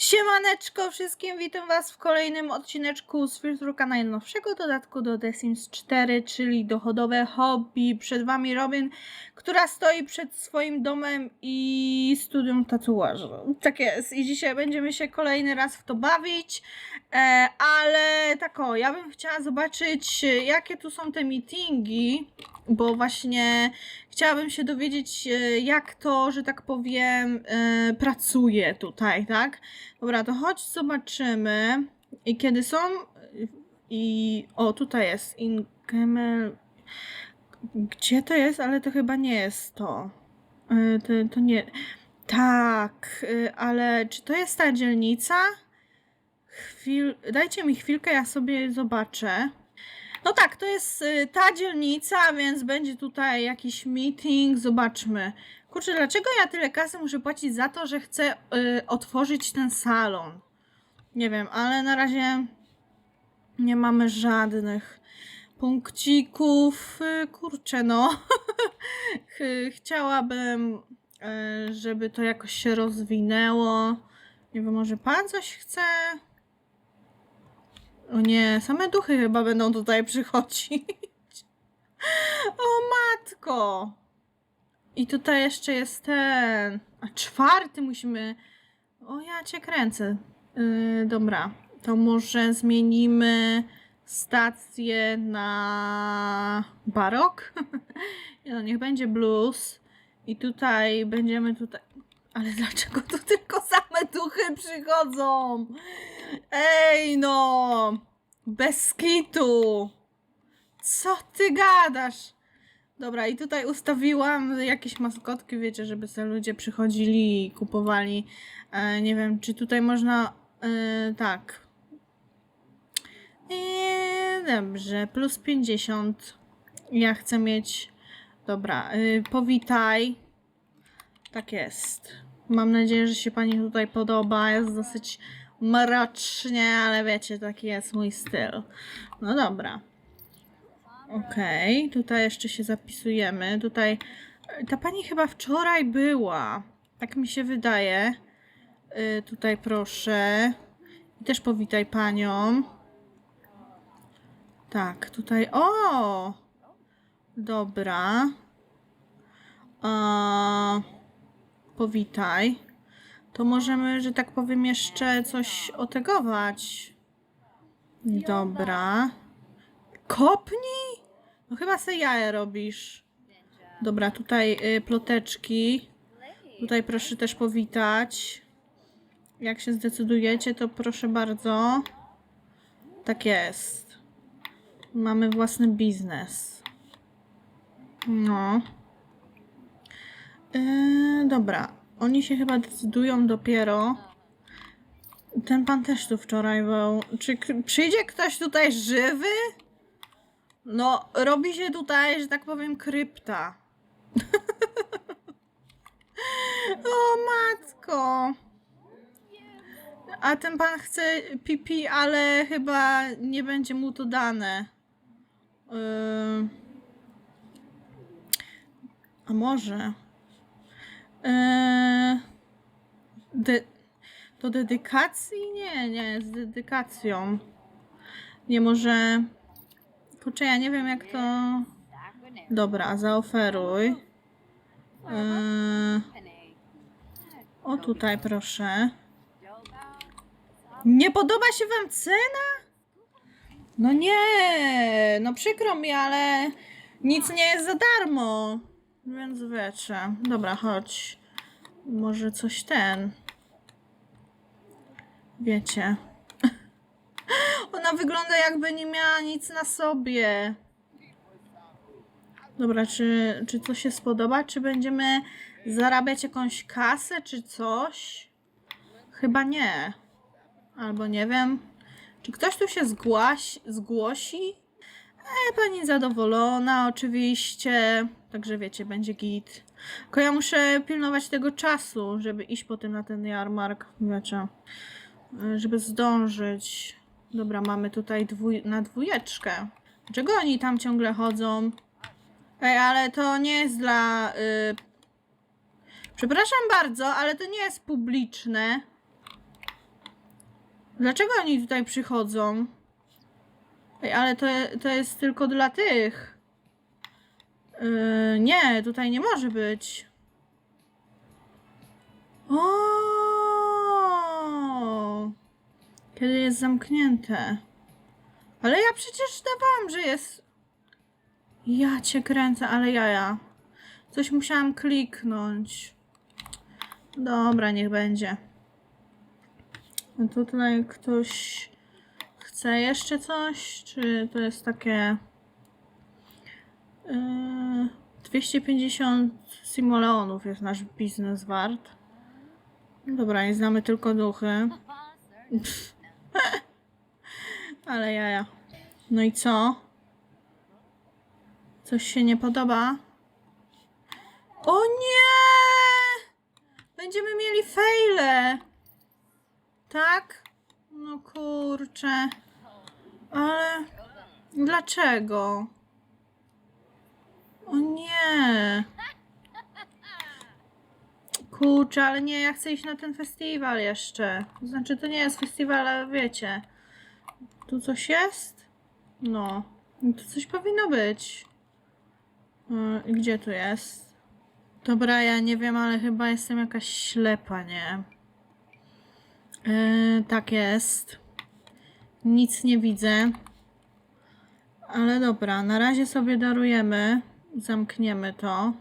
Siemaneczko wszystkim, witam was w kolejnym odcineczku z filtruka najnowszego dodatku do The Sims 4, czyli dochodowe hobby. Przed wami Robin, która stoi przed swoim domem i studium tatuażu. Tak jest i dzisiaj będziemy się kolejny raz w to bawić, e, ale tak o, ja bym chciała zobaczyć jakie tu są te meetingi, bo właśnie chciałabym się dowiedzieć e, jak to, że tak powiem, e, pracuje tutaj, tak? Dobra, to chodź zobaczymy. I kiedy są. I. O, tutaj jest. In Gemel. Gdzie to jest? Ale to chyba nie jest to. Y, To, to nie. Tak, ale czy to jest ta dzielnica? Chwil... Dajcie mi chwilkę, ja sobie zobaczę. No tak, to jest y, ta dzielnica, więc będzie tutaj jakiś meeting. Zobaczmy. Kurczę, dlaczego ja tyle kasy muszę płacić za to, że chcę y, otworzyć ten salon? Nie wiem, ale na razie nie mamy żadnych punkcików. Y, kurczę, no. Ch- Chciałabym, y, żeby to jakoś się rozwinęło. Nie wiem, może pan coś chce? O nie, same duchy chyba będą tutaj przychodzić. O matko! I tutaj jeszcze jest ten. A czwarty musimy. O, ja cię kręcę. Yy, dobra, to może zmienimy stację na barok. no, niech będzie blues. I tutaj będziemy tutaj. Ale dlaczego tu tylko same duchy przychodzą? Ej, no! Bez kitu! Co ty gadasz? Dobra, i tutaj ustawiłam jakieś maskotki, wiecie, żeby sobie ludzie przychodzili i kupowali. E, nie wiem, czy tutaj można. E, tak. E, dobrze, plus 50. Ja chcę mieć. Dobra, e, powitaj. Tak jest. Mam nadzieję, że się pani tutaj podoba. Jest dosyć mrocznie, ale wiecie, taki jest mój styl. No dobra. Okej, tutaj jeszcze się zapisujemy. Tutaj ta pani chyba wczoraj była. Tak mi się wydaje. Y, tutaj proszę. I też powitaj panią. Tak, tutaj. O! Dobra. A, powitaj. To możemy, że tak powiem, jeszcze coś otegować. Dobra. Kopnij? No chyba se jaja robisz. Dobra, tutaj y, ploteczki. Tutaj proszę też powitać. Jak się zdecydujecie, to proszę bardzo. Tak jest. Mamy własny biznes. No. Yy, dobra. Oni się chyba decydują dopiero. Ten pan też tu wczoraj był. Czy przyjdzie ktoś tutaj żywy? No, robi się tutaj, że tak powiem, krypta. o matko. A ten pan chce pipi, ale chyba nie będzie mu to dane. Yy... A może? Yy... De... Do dedykacji? Nie, nie, z dedykacją. Nie może. Kurczę, ja nie wiem jak to. Dobra, zaoferuj. Yy... O tutaj proszę. Nie podoba się wam cena? No nie, no przykro mi, ale nic nie jest za darmo. Więc wiecie. Dobra, chodź. Może coś ten. Wiecie. Ona wygląda jakby nie miała nic na sobie. Dobra, czy, czy to się spodoba? Czy będziemy zarabiać jakąś kasę, czy coś? Chyba nie. Albo nie wiem. Czy ktoś tu się zgłaś, zgłosi? E, pani zadowolona, oczywiście. Także wiecie, będzie git. Tylko ja muszę pilnować tego czasu, żeby iść potem na ten jarmark. Wiecie. Żeby zdążyć. Dobra, mamy tutaj dwój, na dwójeczkę. Dlaczego oni tam ciągle chodzą? Ej, ale to nie jest dla. Y... Przepraszam bardzo, ale to nie jest publiczne. Dlaczego oni tutaj przychodzą? Ej, ale to, to jest tylko dla tych. Yy, nie, tutaj nie może być. O! Kiedy jest zamknięte. Ale ja przecież dawałam, że jest. Ja cię kręcę, ale jaja. Coś musiałam kliknąć. Dobra, niech będzie. A tutaj ktoś chce jeszcze coś? Czy to jest takie. Yy, 250 simoleonów jest nasz biznes wart. Dobra, nie znamy tylko duchy. Ale jaja. No i co? Coś się nie podoba? O nie! Będziemy mieli fejle. Tak? No kurczę. Ale dlaczego? O nie. Kurczę, ale nie, ja chcę iść na ten festiwal jeszcze. Znaczy, to nie jest festiwal, ale wiecie. Tu coś jest? No. Tu coś powinno być. Yy, Gdzie tu jest? Dobra, ja nie wiem, ale chyba jestem jakaś ślepa, nie? Yy, tak jest. Nic nie widzę. Ale dobra, na razie sobie darujemy. Zamkniemy to.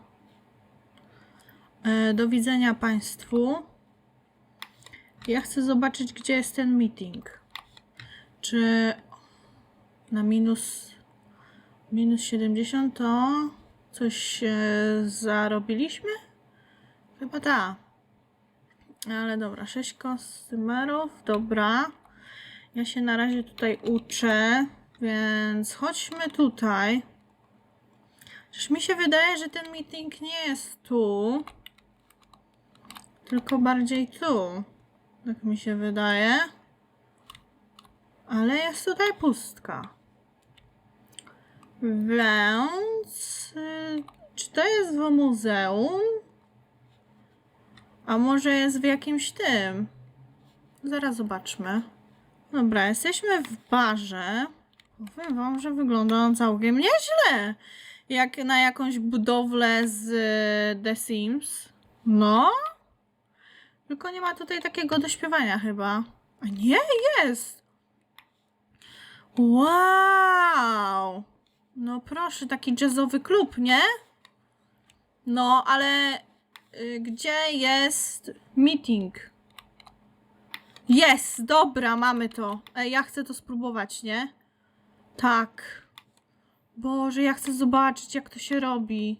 E, Do widzenia Państwu. Ja chcę zobaczyć, gdzie jest ten meeting. Czy na minus, minus 70 to coś e, zarobiliśmy? Chyba tak. Ale dobra, 6 kostymerów, dobra. Ja się na razie tutaj uczę, więc chodźmy tutaj. Przecież mi się wydaje, że ten meeting nie jest tu, tylko bardziej tu. Tak mi się wydaje. Ale jest tutaj pustka. Więc y, czy to jest w muzeum? A może jest w jakimś tym? Zaraz zobaczmy. Dobra, jesteśmy w barze. Powiem wam, że wygląda on całkiem nieźle. Jak na jakąś budowlę z y, The Sims. No. Tylko nie ma tutaj takiego dośpiewania chyba. A nie, jest. Wow. No proszę, taki jazzowy klub, nie? No, ale y, gdzie jest meeting? Jest, dobra, mamy to. Ej, ja chcę to spróbować, nie? Tak. Boże, ja chcę zobaczyć, jak to się robi.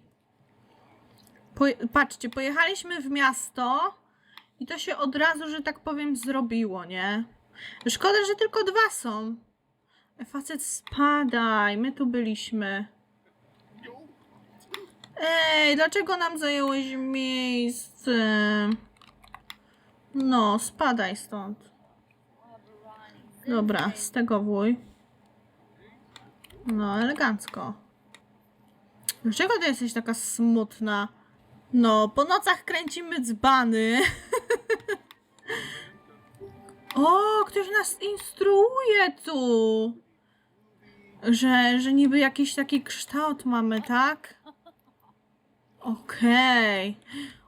Patrzcie, pojechaliśmy w miasto i to się od razu, że tak powiem, zrobiło, nie? Szkoda, że tylko dwa są. E, Facet, spadaj, my tu byliśmy. Ej, dlaczego nam zająłeś miejsce? No, spadaj stąd. Dobra, z tego wuj. No, elegancko. Dlaczego ty jesteś taka smutna? No, po nocach kręcimy dzbany. o, ktoś nas instruuje tu. Że, że niby jakiś taki kształt mamy, tak? Okej.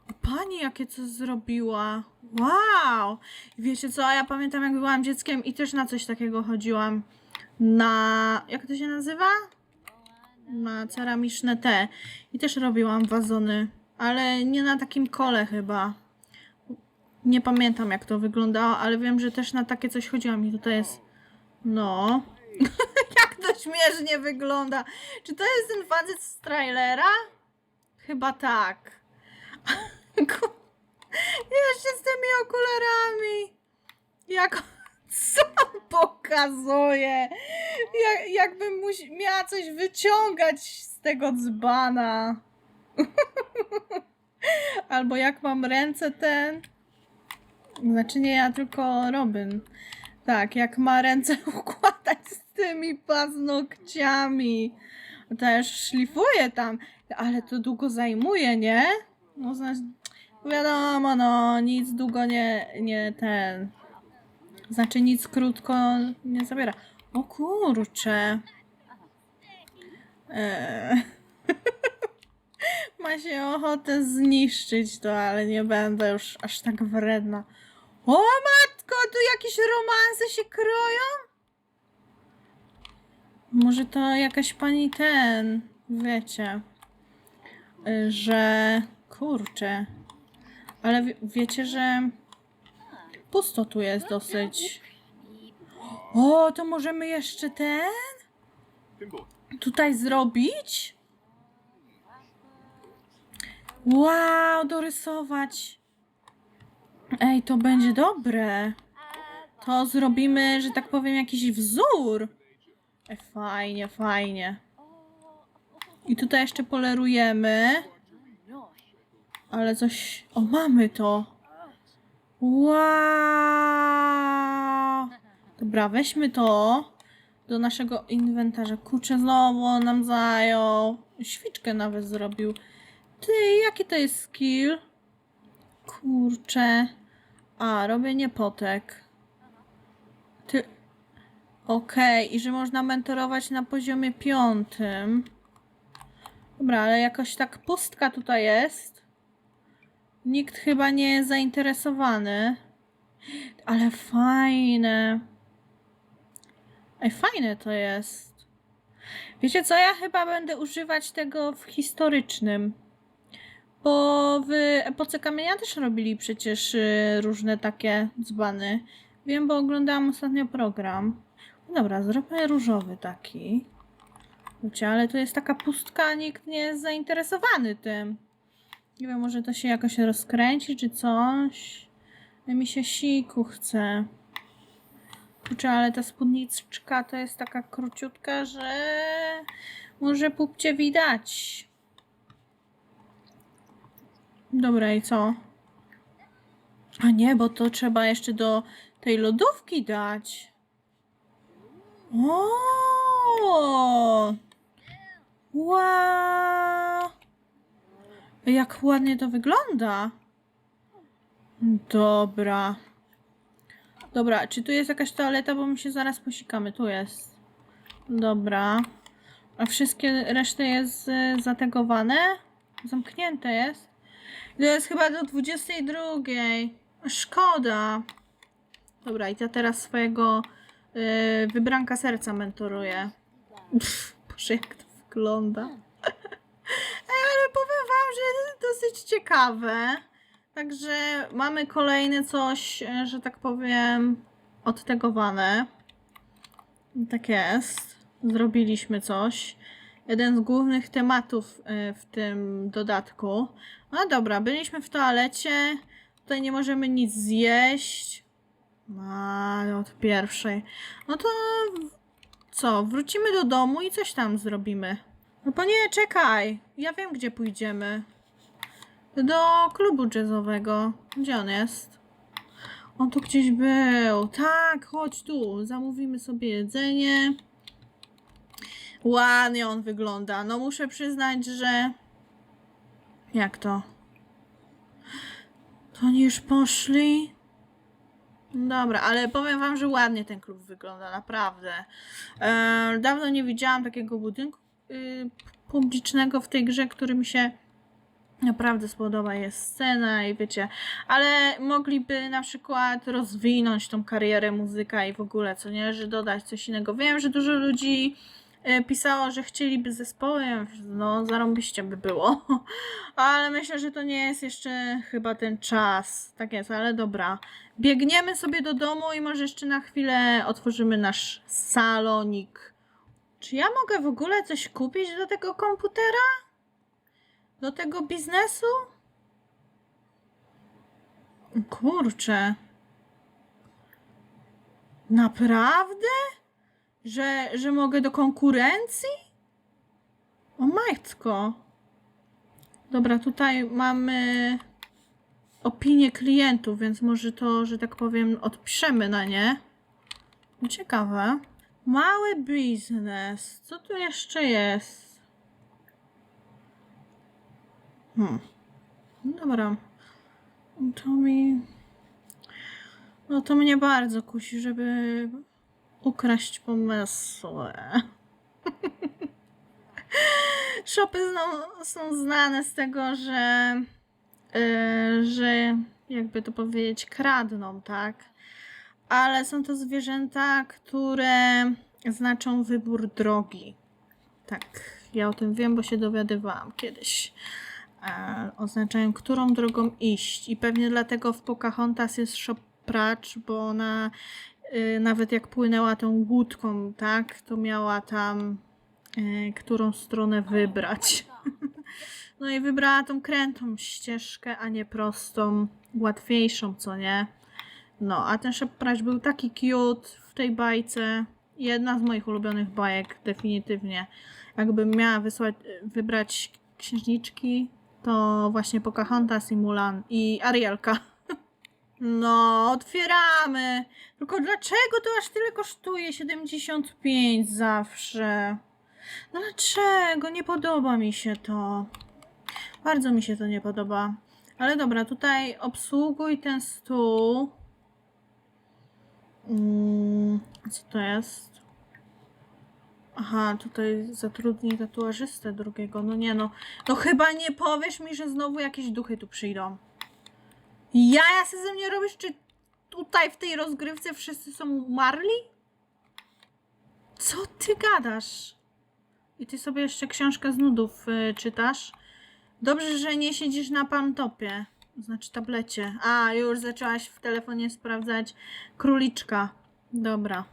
O, Pani, jakie co zrobiła. Wow! Wiecie co, ja pamiętam jak byłam dzieckiem i też na coś takiego chodziłam. Na... jak to się nazywa? Na ceramiczne te. I też robiłam wazony. Ale nie na takim kole chyba. Nie pamiętam jak to wyglądało, ale wiem, że też na takie coś chodziłam i tutaj jest... No... jak to śmiesznie wygląda. Czy to jest ten facet z trailera? Chyba tak. Jeszcze z tymi okularami. Jak co pokazuje? Jak, jakbym musi, miała coś wyciągać z tego dzbana. Albo jak mam ręce ten. Znaczy nie ja, tylko Robin. Tak, jak ma ręce układać z tymi paznokciami. Też szlifuje tam, ale to długo zajmuje, nie? No znaczy, wiadomo, no nic długo nie, nie ten. Znaczy nic krótko nie zabiera. O kurcze. Eee. Ma się ochotę zniszczyć to, ale nie będę już aż tak wredna. O matko, tu jakieś romanse się kroją? Może to jakaś pani ten, wiecie, y, że kurczę. Ale wie, wiecie, że pusto tu jest dosyć. O, to możemy jeszcze ten tutaj zrobić? Wow, dorysować. Ej, to będzie dobre. To zrobimy, że tak powiem, jakiś wzór. Fajnie, fajnie. I tutaj jeszcze polerujemy. Ale coś... O, mamy to. Wow. Dobra, weźmy to do naszego inwentarza. Kurczę, znowu nam zajął. Świczkę nawet zrobił. Ty, jaki to jest skill? Kurczę. A, robienie potek. Ty... Okej, i że można mentorować na poziomie piątym. Dobra, ale jakoś tak pustka tutaj jest. Nikt chyba nie jest zainteresowany. Ale fajne. Ej, fajne to jest. Wiecie co, ja chyba będę używać tego w historycznym. Bo w epoce kamienia też robili przecież y, różne takie dzbany. Wiem, bo oglądałam ostatnio program. No dobra, zróbmy różowy taki. Wiecie, ale tu jest taka pustka, nikt nie jest zainteresowany tym. Nie wiem, może to się jakoś rozkręci czy coś. Mi się siku chce. Kurczę, ale ta spódniczka to jest taka króciutka, że może pupcie widać. Dobra, i co? A nie, bo to trzeba jeszcze do tej lodówki dać. O! Wow! Jak ładnie to wygląda. Dobra. Dobra, czy tu jest jakaś toaleta, bo my się zaraz posikamy. Tu jest. Dobra. A wszystkie reszty jest y, zategowane? Zamknięte jest? To jest chyba do 22. Szkoda. Dobra, i ja teraz swojego y, wybranka serca mentoruję. Pff, Boże, jak to wygląda. Powiem wam, że dosyć ciekawe. Także mamy kolejne coś, e, że tak powiem, odtegowane. Tak jest. Zrobiliśmy coś. Jeden z głównych tematów e, w tym dodatku. No dobra, byliśmy w toalecie. Tutaj nie możemy nic zjeść. A, od pierwszej. No to co? Wrócimy do domu i coś tam zrobimy. No bo nie, czekaj. Ja wiem, gdzie pójdziemy. Do klubu jazzowego. Gdzie on jest? On tu gdzieś był. Tak, chodź tu. Zamówimy sobie jedzenie. Ładnie on wygląda. No muszę przyznać, że... Jak to? To oni już poszli? Dobra, ale powiem wam, że ładnie ten klub wygląda, naprawdę. E, dawno nie widziałam takiego budynku publicznego w tej grze, który mi się naprawdę spodoba. Jest scena i wiecie, ale mogliby na przykład rozwinąć tą karierę muzyka i w ogóle, co nie, że dodać coś innego. Wiem, że dużo ludzi e, pisało, że chcieliby zespoły, no zarąbiście by było, ale myślę, że to nie jest jeszcze chyba ten czas. Tak jest, ale dobra. Biegniemy sobie do domu i może jeszcze na chwilę otworzymy nasz salonik. Czy ja mogę w ogóle coś kupić do tego komputera? Do tego biznesu? Kurczę. Naprawdę? Że, że mogę do konkurencji? O matko. Dobra, tutaj mamy opinię klientów, więc może to, że tak powiem, odpiszemy na nie. Ciekawe. Mały biznes. Co tu jeszcze jest? Hmm. Dobra. To mi... No to mnie bardzo kusi, żeby ukraść pomysły. Shopy są znane z tego, że, yy, że jakby to powiedzieć, kradną, tak? Ale są to zwierzęta, które znaczą wybór drogi. Tak, ja o tym wiem, bo się dowiadywałam kiedyś. E, oznaczają, którą drogą iść. I pewnie dlatego w Pocahontas jest szopracz, bo ona y, nawet jak płynęła tą łódką, tak, to miała tam y, którą stronę wybrać. No i wybrała tą krętą ścieżkę, a nie prostą, łatwiejszą, co nie? No, a ten szopracz był taki cute w tej bajce. Jedna z moich ulubionych bajek, definitywnie. Jakbym miała wysłać, wybrać księżniczki, to właśnie Pocahontas i Mulan i Arielka. No, otwieramy. Tylko dlaczego to aż tyle kosztuje? 75 zawsze. No dlaczego? Nie podoba mi się to. Bardzo mi się to nie podoba. Ale dobra, tutaj obsługuj ten stół. Mm, co to jest? Aha, tutaj zatrudnij tatuażystę drugiego. No nie no. No chyba nie powiesz mi, że znowu jakieś duchy tu przyjdą. Ja, ja se ze mnie robisz, czy tutaj w tej rozgrywce wszyscy są umarli? Co ty gadasz? I ty sobie jeszcze książkę z nudów y, czytasz? Dobrze, że nie siedzisz na pantopie. Znaczy tablecie. A, już zaczęłaś w telefonie sprawdzać króliczka. Dobra.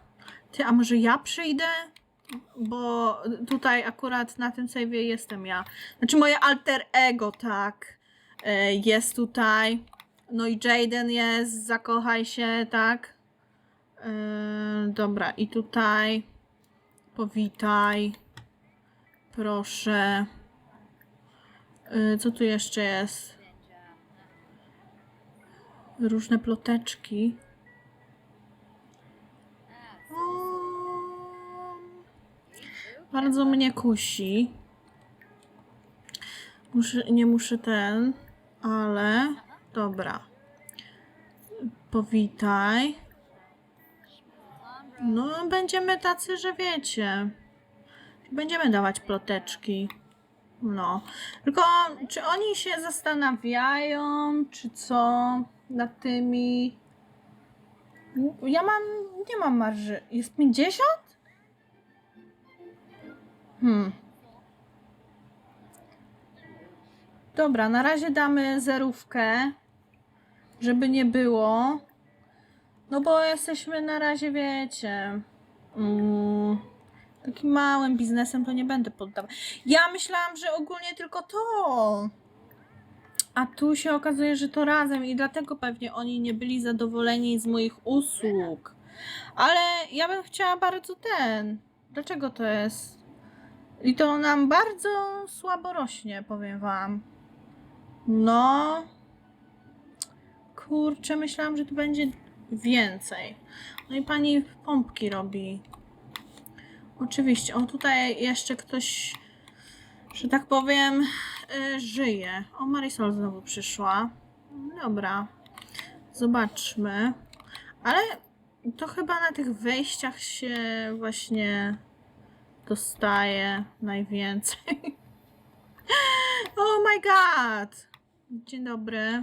Ty, a może ja przyjdę? Bo tutaj akurat na tym save'ie jestem ja. Znaczy moje alter ego, tak. E, Jest tutaj. No i Jaden jest, zakochaj się, tak. E, Dobra, i tutaj. Powitaj. Proszę. E, Co tu jeszcze jest? Różne ploteczki. Bardzo mnie kusi. Muszę, nie muszę ten, ale dobra. Powitaj. No, będziemy tacy, że wiecie. Będziemy dawać ploteczki. No. Tylko, czy oni się zastanawiają, czy co nad tymi. Ja mam. Nie mam marży. Jest 50? Hmm. Dobra, na razie damy zerówkę, żeby nie było. No bo jesteśmy na razie, wiecie, mm, takim małym biznesem, to nie będę poddawać. Ja myślałam, że ogólnie tylko to. A tu się okazuje, że to razem i dlatego pewnie oni nie byli zadowoleni z moich usług. Ale ja bym chciała bardzo ten. Dlaczego to jest? I to nam bardzo słabo rośnie, powiem wam. No. Kurczę, myślałam, że tu będzie więcej. No i pani pompki robi. Oczywiście. O, tutaj jeszcze ktoś, że tak powiem, y, żyje. O, Marisol znowu przyszła. Dobra. Zobaczmy. Ale to chyba na tych wejściach się właśnie dostaje najwięcej. Oh my god! Dzień dobry.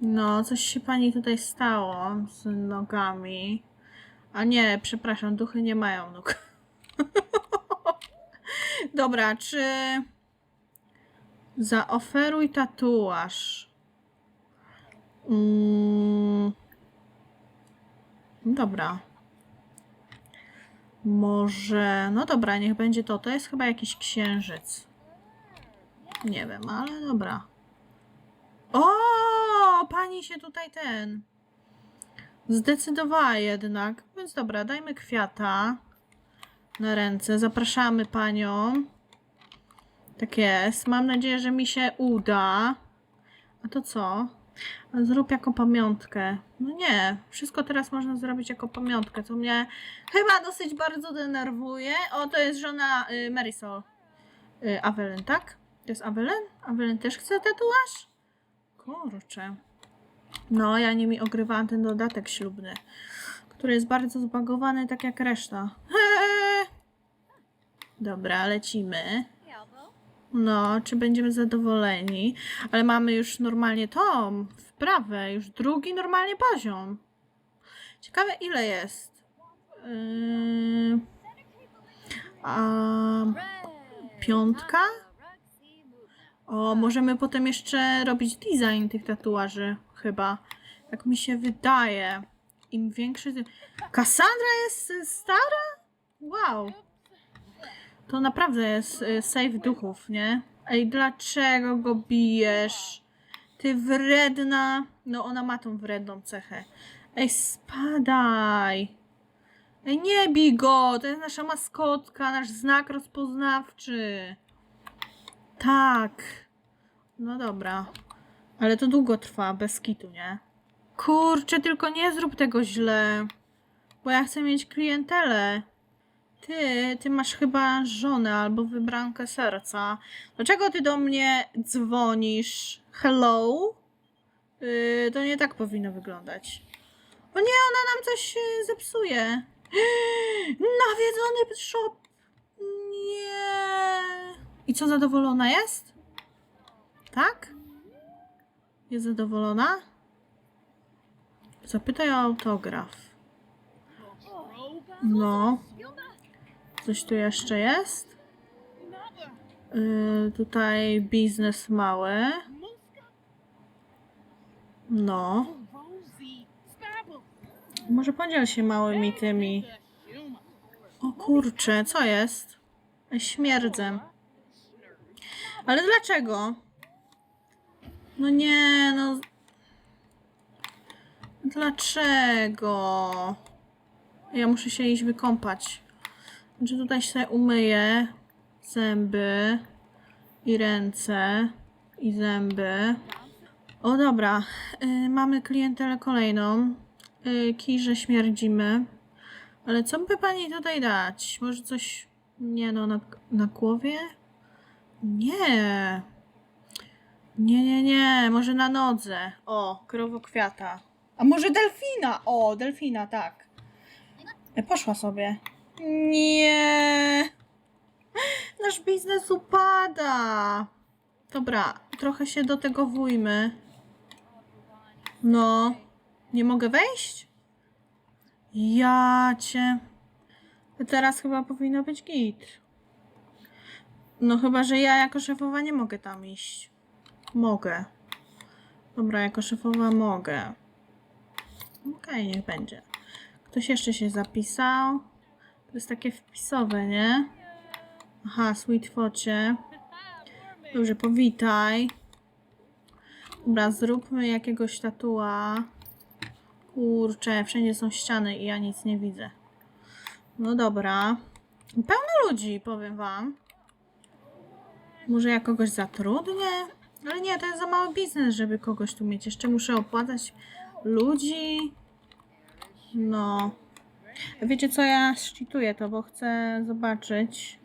No, coś się pani tutaj stało z nogami. A nie, przepraszam, duchy nie mają nóg. Dobra, czy zaoferuj tatuaż? Mm. Dobra. Może. No dobra, niech będzie to. To jest chyba jakiś księżyc. Nie wiem, ale dobra. O, pani się tutaj ten. Zdecydowała jednak. Więc dobra, dajmy kwiata na ręce. Zapraszamy panią. Tak jest. Mam nadzieję, że mi się uda. A to co? Zrób jako pamiątkę. No nie, wszystko teraz można zrobić jako pamiątkę, co mnie chyba dosyć bardzo denerwuje. O, to jest żona y, Marisol. Y, Awelyn, tak? To jest Awelyn? Awelyn też chce tatuaż? Kurczę. No, ja nimi ogrywałam ten dodatek ślubny, który jest bardzo zbagowany, tak jak reszta. Dobra, lecimy. No, czy będziemy zadowoleni? Ale mamy już normalnie tą wprawę, już drugi normalnie poziom. Ciekawe ile jest. Yy... A piątka? O, możemy potem jeszcze robić design tych tatuaży, chyba. Tak mi się wydaje. Im większy. Cassandra jest stara? Wow. To naprawdę jest y, save duchów, nie? Ej, dlaczego go bijesz? Ty wredna. No, ona ma tą wredną cechę. Ej, spadaj. Ej, nie bij go. To jest nasza maskotka, nasz znak rozpoznawczy. Tak. No dobra. Ale to długo trwa, bez kitu, nie? Kurczę, tylko nie zrób tego źle. Bo ja chcę mieć klientelę. Ty, ty masz chyba żonę albo wybrankę serca. Dlaczego ty do mnie dzwonisz? Hello? Yy, to nie tak powinno wyglądać. O nie, ona nam coś yy, zepsuje. Nawiedzony shop. Nie. I co, zadowolona jest? Tak? Jest zadowolona? Zapytaj o autograf. No. Coś tu jeszcze jest? Yy, tutaj biznes mały. No. Może podziel się małymi tymi. O kurczę, co jest? Śmierdzę. Ale dlaczego? No nie, no. Dlaczego? Ja muszę się iść wykąpać. Znaczy tutaj się umyję zęby i ręce i zęby. O dobra, y, mamy klientelę kolejną. Y, kijże śmierdzimy. Ale co by pani tutaj dać? Może coś... Nie no, na, na głowie? Nie. Nie, nie, nie. Może na nodze. O, krowokwiata. A może delfina? O, delfina, tak. E, Poszła sobie. Nie. Nasz biznes upada. Dobra, trochę się do tego wujmy. No. Nie mogę wejść? Ja cię. Teraz chyba powinno być git. No chyba, że ja jako szefowa nie mogę tam iść. Mogę. Dobra, jako szefowa mogę. Okej, niech będzie. Ktoś jeszcze się zapisał. To jest takie wpisowe, nie? Aha, sweet focie. Dobrze, powitaj. Dobra, zróbmy jakiegoś tatua. Kurczę, wszędzie są ściany i ja nic nie widzę. No dobra. Pełno ludzi, powiem wam. Może ja kogoś zatrudnię? Ale nie, to jest za mały biznes, żeby kogoś tu mieć. Jeszcze muszę opłacać ludzi. No. Wiecie co, ja szczytuję to, bo chcę zobaczyć.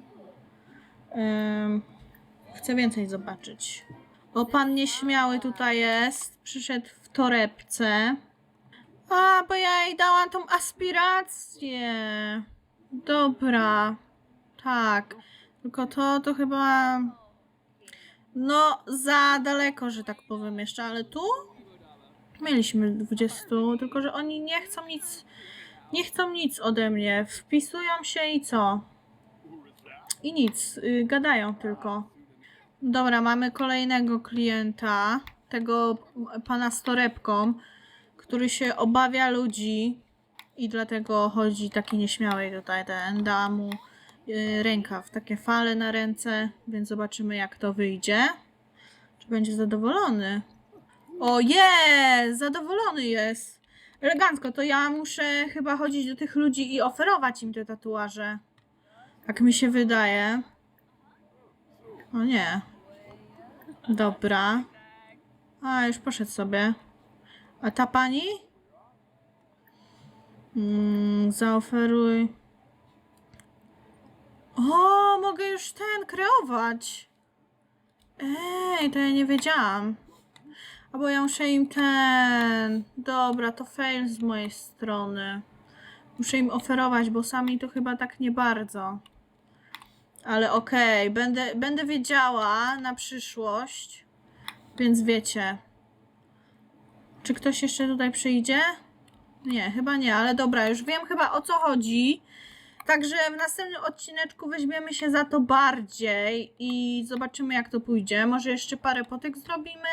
Chcę więcej zobaczyć. O, pan nieśmiały tutaj jest. Przyszedł w torebce. A, bo ja jej dałam tą aspirację. Dobra. Tak. Tylko to, to chyba... No, za daleko, że tak powiem jeszcze, ale tu mieliśmy 20, tylko że oni nie chcą nic, nie chcą nic ode mnie. Wpisują się i co? I nic, y, gadają tylko. Dobra, mamy kolejnego klienta, tego pana z torebką, który się obawia ludzi i dlatego chodzi taki nieśmiały tutaj ten, da mu y, rękaw, takie fale na ręce, więc zobaczymy jak to wyjdzie. Czy będzie zadowolony? O jest! Zadowolony jest. Elegancko, to ja muszę chyba chodzić do tych ludzi i oferować im te tatuaże. Tak mi się wydaje. O nie. Dobra. A, już poszedł sobie. A ta pani? Mm, zaoferuj. O, mogę już ten kreować. Ej, to ja nie wiedziałam. Albo ja muszę im ten... Dobra, to fail z mojej strony. Muszę im oferować, bo sami to chyba tak nie bardzo. Ale okej, będę, będę wiedziała na przyszłość. Więc wiecie. Czy ktoś jeszcze tutaj przyjdzie? Nie, chyba nie, ale dobra, już wiem chyba o co chodzi. Także w następnym odcineczku weźmiemy się za to bardziej i zobaczymy jak to pójdzie. Może jeszcze parę potyk zrobimy.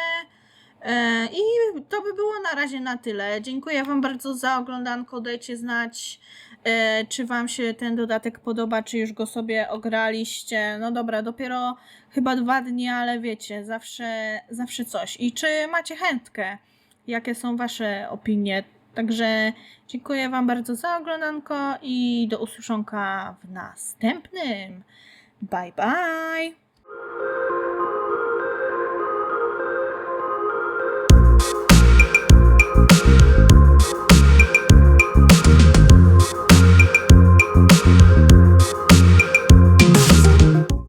E, I to by było na razie na tyle. Dziękuję Wam bardzo za oglądanko. Dajcie znać, e, czy Wam się ten dodatek podoba, czy już go sobie ograliście. No dobra, dopiero chyba dwa dni, ale wiecie, zawsze, zawsze coś. I czy macie chętkę? Jakie są Wasze opinie? Także dziękuję Wam bardzo za oglądanko i do usłyszonka w następnym. Bye bye! Thank